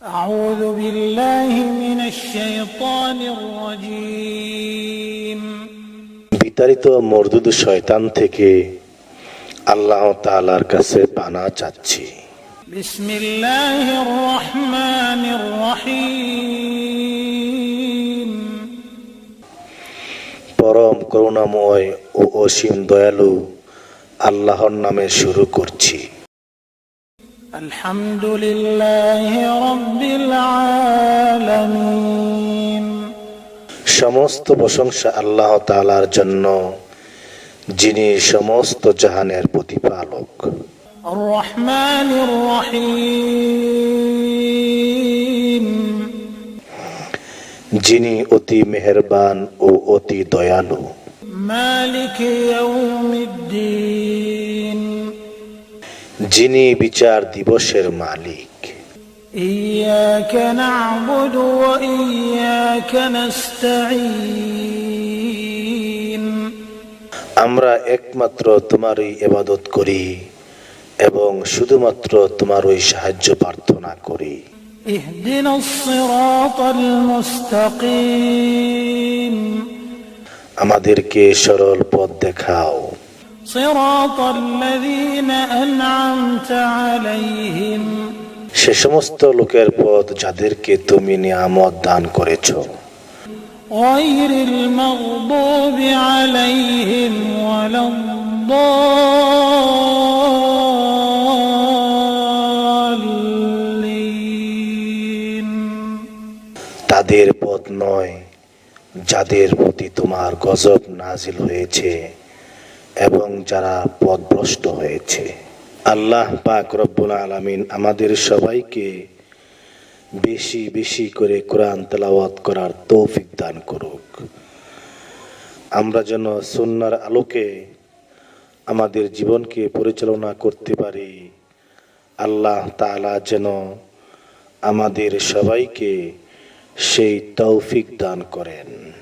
أعوذ بالله من الشيطان الرجيم বিতাড়িত মরদুদ শয়তান থেকে আল্লাহ তাআলার কাছে পানা চাচ্ছি بسم الله الرحمن الرحيم পরম করুণাময় ও অসীম দয়ালু আল্লাহর নামে শুরু করছি الحمد لله رب العالمين সমস্ত প্রশংসা আল্লাহ তাআলার জন্য যিনি সমস্ত জাহানের প্রতিপালক الرحمن الرحيم যিনি অতি মেহেরবান ও অতি দয়ালু مالك يوم الدين যিনি বিচার দিবসের মালিক إياك نعبد وإياك نستعين আমরা একমাত্র তোমারই ইবাদত করি এবং শুধুমাত্র তোমারই সাহায্য প্রার্থনা করি اهدنا الصراط المستقيم আমাদেরকে সরল পথ দেখাও সে সমস্ত লোকের পথ যাদেরকে তুমি নিয়ামত দান করেছ। তাদের পথ নয় যাদের প্রতি তোমার গজব নাজিল হয়েছে। এবং যারা পথভ্রষ্ট হয়েছে। আল্লাহ পাক রব্বুল আলামিন আমাদের সবাইকে বেশি বেশি করে কোরআন তেলাওয়াত করার তৌফিক দান করুক। আমরা যেন সুন্নার আলোকে আমাদের জীবনকে পরিচালনা করতে পারি। আল্লাহ তাআলা যেন আমাদের সবাইকে সেই তৌফিক দান করেন।